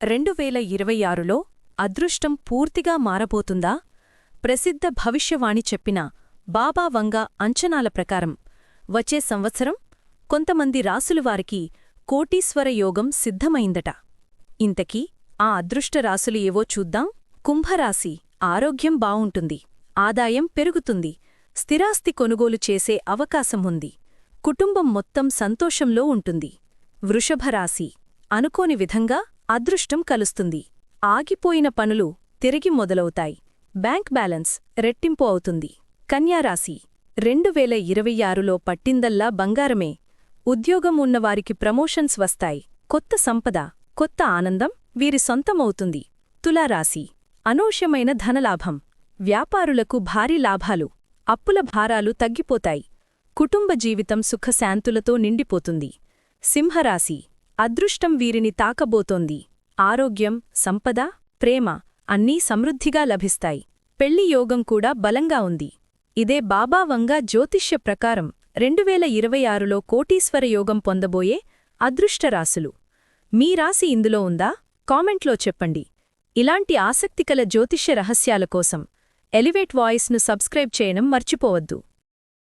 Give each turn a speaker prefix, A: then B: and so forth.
A: రెండు వేల ఇరవై ఆరులో అదృష్టం పూర్తిగా మారబోతుందా? ప్రసిద్ధ భవిష్యవాణి చెప్పిన బాబా వంగ అంచనాల ప్రకారం వచ్చే సంవత్సరం కొంతమంది రాసులవారికి కోటీశ్వర యోగం సిద్ధమైందట. ఇంతకీ ఆ అదృష్ట రాసులు ఏవో చూద్దాం. కుంభరాశి ఆరోగ్యం బావుంటుంది. ఆదాయం పెరుగుతుంది. స్థిరాస్తి కొనుగోలు చేసే అవకాశం ఉంది. కుటుంబం మొత్తం సంతోషంలో ఉంటుంది. వృషభరాశి అనుకోని విధంగా అదృష్టం కలుస్తుంది. ఆగిపోయిన పనులు తిరిగి మొదలవుతాయి. బ్యాంక్ బ్యాలెన్స్ రెట్టింపు అవుతుంది. కన్యారాశి రెండు వేల ఇరవై ఆరులో పట్టిందల్లా బంగారమే. ఉద్యోగం ఉన్నవారికి ప్రమోషన్స్ వస్తాయి. కొత్త సంపద కొత్త ఆనందం వీరి సొంతమవుతుంది. తులారాశి అనూహ్యమైన ధనలాభం. వ్యాపారులకు భారీ లాభాలు. అప్పుల భారాలు తగ్గిపోతాయి. కుటుంబ జీవితం సుఖశాంతులతో నిండిపోతుంది. సింహరాశి అదృష్టం వీరిని తాకబోతోంది. ఆరోగ్యం సంపద ప్రేమ అన్నీ సమృద్ధిగా లభిస్తాయి. పెళ్ళి యోగం కూడా బలంగా ఉంది. ఇదే బాబా వంగా జ్యోతిష్య ప్రకారం రెండువేల ఇరవై ఆరులో కోటీశ్వర యోగం పొందబోయే అదృష్టరాశులు. మీ రాశి ఇందులో ఉందా? కామెంట్లో చెప్పండి. ఇలాంటి ఆసక్తికల జ్యోతిష్య రహస్యాల కోసం ఎలివేట్ వాయిస్ను సబ్స్క్రైబ్ చేయడం మర్చిపోవద్దు.